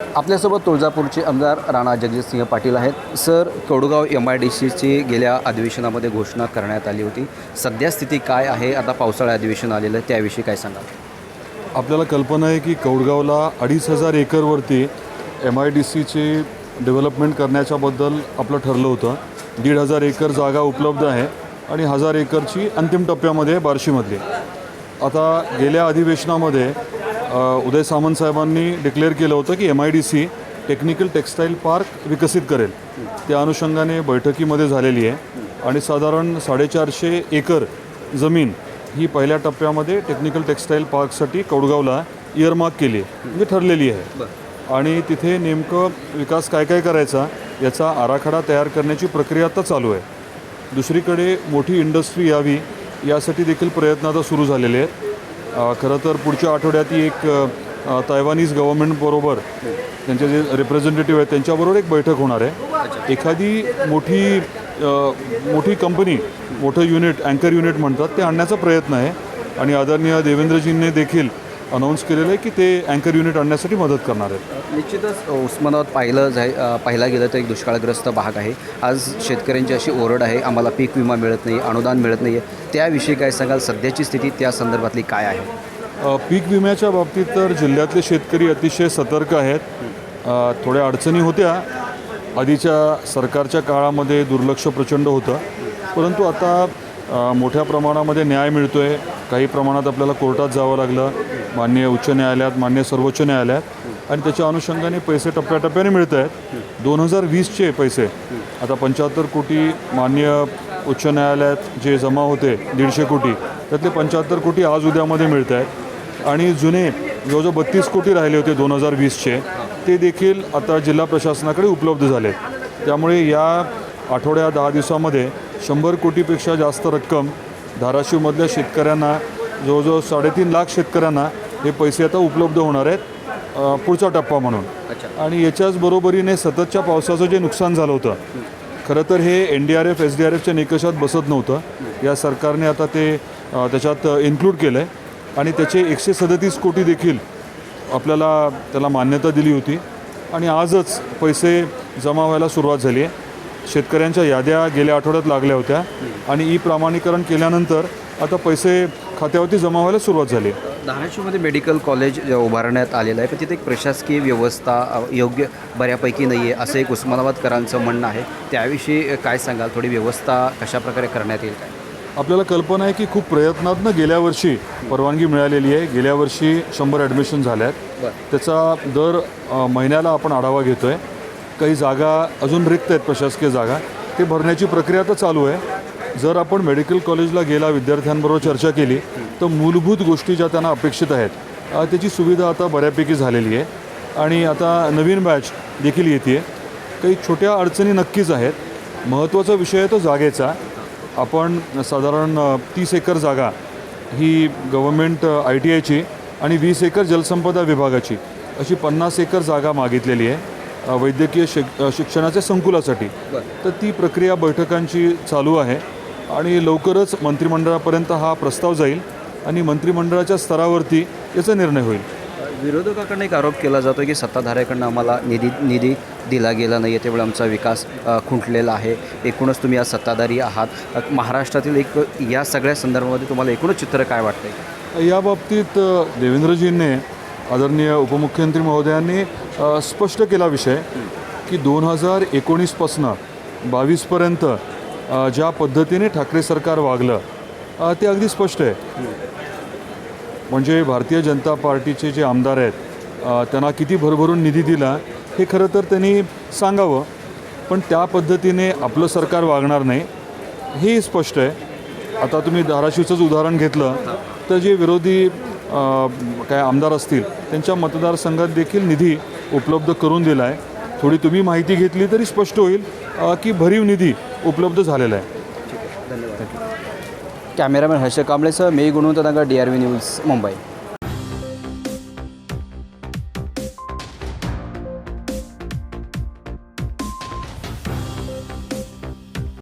आपल्यासोबत तुळजापूरचे आमदार राणा जगजितसिंह पाटील आहेत. Sir Kodgaon M I D सीची गेल्या अधिवेशनामध्ये घोषणा करण्यात आली होती. सध्या स्थिती काय आहे? आता पावसाळा अधिवेशन आलेलं आहे. त्याविषयी काय सांगा आपल्याला कल्पना आहे की कौडगावला अडीच हजार एकरवरती एम आय डी सीची डेव्हलपमेंट करण्याच्याबद्दल आपलं ठरलं होतं. दीड हजार एकर जागा उपलब्ध आहे आणि हजार एकरची अंतिम टप्प्यामध्ये बार्शीमधली. आता गेल्या अधिवेशनामध्ये उदय सामंत साहेबांनी डिक्लेअर केलं होतं की M I D C technical textile park विकसित करेल. त्या अनुषंगाने बैठकीमध्ये झालेली आहे. आणि साधारण साडेचारशे एकर जमीन ही पहिल्या टप्प्यामध्ये टेक्निकल टेक्स्टाईल पार्कसाठी कौडगावला इयरमार्क केली आहे. म्हणजे ठरलेली आहे. आणि तिथे नेमकं विकास काय काय करायचा याचा आराखडा तयार करण्याची प्रक्रिया आता चालू आहे. दुसरीकडे मोठी इंडस्ट्री यावी यासाठी देखील प्रयत्न आता सुरू झालेले आहेत. खरं तर पुढच्या आठवड्यात ती एक तायवानीज गव्हर्मेंटबरोबर त्यांचे जे रिप्रेझेंटेटिव्ह आहेत त्यांच्याबरोबर एक बैठक होणार आहे. एखादी मोठी मोठी कंपनी मोठं युनिट अँकर युनिट म्हणतात ते आणण्याचा प्रयत्न आहे. आणि आदरणीय देवेंद्रजींनी देखील अनाऊन्स केलेलं आहे की ते अँकर युनिट आणण्यासाठी मदत करणार आहेत. निश्चितच उस्मानाबाद पाहिलं जाय पाहिला गेलं तर एक दुष्काळग्रस्त भाग आहे. आज शेतकऱ्यांची अशी ओरड आहे आम्हाला पीक विमा मिळत नाही अनुदान मिळत नाही आहे त्याविषयी काय सांगाल? सध्याची स्थिती त्या संदर्भातली काय आहे? पीक विम्याच्या बाबतीत तर जिल्ह्यातले शेतकरी अतिशय सतर्क आहेत. थोड्या अडचणी होत्या. आधीच्या सरकारच्या काळामध्ये दुर्लक्ष प्रचंड होतं. परंतु आता मोठ्या प्रमाणामध्ये न्याय मिळतो आहे काही प्रमाणात आपल्याला कोर्टात जावं लागलं. मान्य उच्च न्यायालयात मान्य सर्वोच्च न्यायालयात. आणि त्याच्या अनुषंगाने पैसे टप्प्याटप्प्याने मिळत आहेत दोन हजार वीसचे पैसे. आता पंच्याहत्तर कोटी मान्य उच्च न्यायालयात जे जमा होते दीडशे कोटी त्यातले पंच्याहत्तर कोटी आज उद्यामध्ये मिळत आहेत आणि जुने जवळजवळ बत्तीस कोटी राहिले होते दोन हजार वीसचे ते देखील आता जिल्हा प्रशासनाकडे उपलब्ध झाले त्यामुळे या आठवड्या दहा दिवसामध्ये शंभर कोटीपेक्षा जास्त रक्कम धाराशिवमधल्या शेतकऱ्यांना जवळजवळ साडेतीन लाख शेतकऱ्यांना हे पैसे आता उपलब्ध होणार आहेत पुढचा टप्पा म्हणून. आणि याच्याच बरोबरीने सततच्या पावसाचं जे नुकसान झालं होतं खरं तर हे N D R F S D R एफच्या निकषात बसत नव्हतं. या सरकारने आता ते त्याच्यात इन्क्लूड केलं आहे आणि त्याचे एकशे सदतीस कोटी देखील आपल्याला त्याला मान्यता दिली होती. आणि आजच पैसे जमा व्हायला सुरुवात झाली आहे. शेतकऱ्यांच्या याद्या गेल्या आठवड्यात लागल्या होत्या. आणि ई प्रमाणीकरण केल्यानंतर आता पैसे खात्यावरती जमा व्हायला सुरुवात झाली. धाराशिवमध्ये मेडिकल कॉलेज जे उभारण्यात आलेलं आहे. पण तिथे एक प्रशासकीय व्यवस्था योग्य बऱ्यापैकी नाही आहे असं एक उस्मानाबादकरांचं म्हणणं आहे. त्याविषयी काय सांगाल? थोडी व्यवस्था कशाप्रकारे करण्यात येईल? काय आपल्याला कल्पना आहे की खूप प्रयत्नातनं गेल्या वर्षी परवानगी मिळालेली आहे. गेल्या वर्षी शंभर ॲडमिशन झाल्या आहेत बरं. त्याचा दर महिन्याला आपण आढावा घेतो आहे काही जागा अजून रिक्त आहेत प्रशासकीय जागा. ते भरण्याची प्रक्रिया आता चालू आहे. जर आपण मेडिकल कॉलेजला गेला विद्यार्थ्यांबरोबर चर्चा केली तर मूलभूत गोष्टी ज्या त्यांना अपेक्षित आहेत त्याची सुविधा आता बऱ्यापैकी झालेली आहे. आणि आता नवीन बॅच देखील येते काही छोट्या अडचणी नक्कीच आहेत. महत्त्वाचा विषय आहे तो जागेचा. आपण साधारण तीस एकर जागा ही गव्हर्मेंट आय टी आयची आणि वीस एकर जलसंपदा विभागाची अशी पन्नास एकर जागा मागितलेली आहे वैद्यकीय शिक शिक्षणाच्या संकुलासाठी. तर ती प्रक्रिया बैठकांची चालू आहे. आणि लवकरच मंत्रिमंडळापर्यंत हा प्रस्ताव जाईल आणि मंत्रिमंडळाच्या स्तरावरती याचा निर्णय होईल. विरोधकाकडनं एक आरोप केला जातो की सत्ताधाऱ्याकडनं आम्हाला निधी निधी दिला गेला नाही आहे त्यामुळे आमचा विकास खुंटलेला आहे. एकूणच तुम्ही आज सत्ताधारी आहात. महाराष्ट्रातील एक या सगळ्या संदर्भामध्ये तुम्हाला एकूणच चित्र काय वाटतंय? या बाबतीत देवेंद्रजींनी आदरणीय उपमुख्यमंत्री महोदयांनी स्पष्ट केला विषय की दोन हजार एकोणीसपासनं बावीसपर्यंत ज्या पद्धतीने ठाकरे सरकार वागलं ते अगदी स्पष्ट आहे. म्हणजे भारतीय जनता पार्टीचे जे आमदार आहेत त्यांना किती भरभरून निधी दिला हे खरं तर त्यांनी सांगावं. पण त्या पद्धतीने आपलं सरकार वागणार नाही हे स्पष्ट आहे. आता तुम्ही धाराशिवचंच उदाहरण घेतलं तर जे विरोधी काय आमदार असतील त्यांच्या मतदारसंघात देखील निधी उपलब्ध करून दिला आहे थोडी तुम्ही माहिती घेतली तरी स्पष्ट होईल की भरीव निधी उपलब्ध झालेलं आहे. धन्यवाद. कॅमेरामॅन हर्ष कांबळेसह मी Gunwant Nagar D R V news Mumbai.